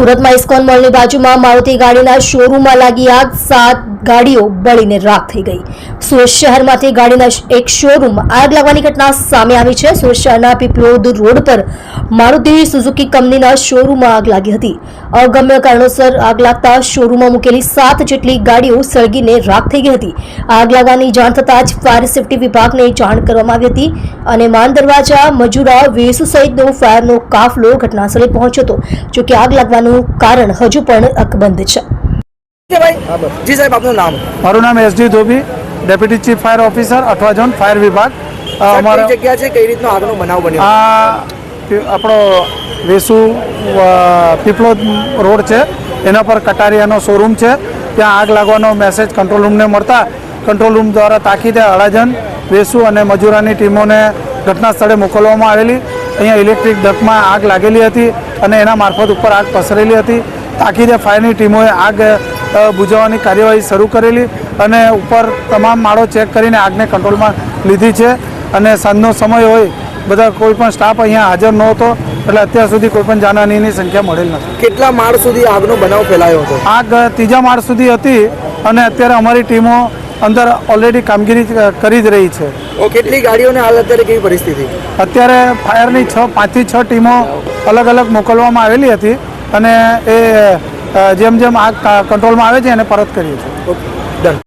સુરતમાં ઇસ્કોન મોલની બાજુમાં મારુતિ ગાડીના શોરૂમમાં લાગી આગ. સાત ગાડીઓ બળીને રાખ થઈ ગઈ. સુરત શહેરમાંથી ગાડીના એક શોરૂમમાં આગ લાગવાની ઘટના સામે આવી છે. સુરત શહેરના પીપલોદ રોડ પર મારુતિ સુઝુકી કંપનીના શોરૂમમાં આગ લાગી હતી. અગમ્ય કારણોસર આગ લાગતા શોરૂમમાં મૂકેલી સાત જેટલી ગાડીઓ સળગીને રાખ થઈ ગઈ હતી. આગ લાગવાની જાણ થતાં જ ફાયર સેફટી વિભાગને જાણ કરવામાં આવી હતી અને માન દરવાજા, મજૂરા, વેસુ સહિતનો ફાયરનો કાફલો ઘટનાસ્થળે પહોંચ્યો હતો. જોકે આગ લાગવાનું કારણ હજુ પણ અકબંધ છે. ભાઈ જી સાહેબ આપનું નામ? મારું નામ S D Dhobi deputy chief fire officer Athwa zone fire વિભાગ. અમારા જગ્યા છે? કઈ રીતનો આગનો બનાવ બન્યો? આ આપણો વેસુ પીપળો પીપળોદ રોડ છે. એના પર કટારિયાનો શોરૂમ છે. ત્યાં આગ લાગવાનો મેસેજ કંટ્રોલ રૂમને મળતા કંટ્રોલ રૂમ દ્વારા તાકીદે અડાજન વેસુ અને મજૂરાની ટીમોને ઘટના સ્થળે મોકલવામાં આવેલી. અહીંયા ઇલેક્ટ્રિક ડકમાં આગ લાગેલી હતી. અને એના મારફત ઉપર આગ પસરેલી હતી. તાકીદે ફાયરની ટીમોએ આગ બુજાવવાની કાર્યવાહી શરૂ કરેલી અને ઉપર તમામ માળો ચેક કરીને આગને કંટ્રોલમાં લીધી છે. અને સાંજનો સમય હોય બધા કોઈ પણ સ્ટાફ અહીંયા હાજર નહોતો એટલે અત્યાર સુધી કોઈ પણ જાનહાનીની સંખ્યા મળેલ નથી. કેટલા માળ સુધી આગનો બનાવ ફેલાયો હતો? આગ ત્રીજા માળ સુધી હતી અને અત્યારે અમારી ટીમો અંદર ઓલરેડી કામગીરી કરી જ રહી છે. કેટલી ગાડીઓને હાલ અત્યારે કેવી પરિસ્થિતિ? અત્યારે ફાયરની છ પાંચથી છ ટીમો અલગ અલગ મોકલવામાં આવેલી હતી અને એ જેમ જેમ આગ કંટ્રોલમાં આવે છે એને પરત કરીએ છીએ. Okay done.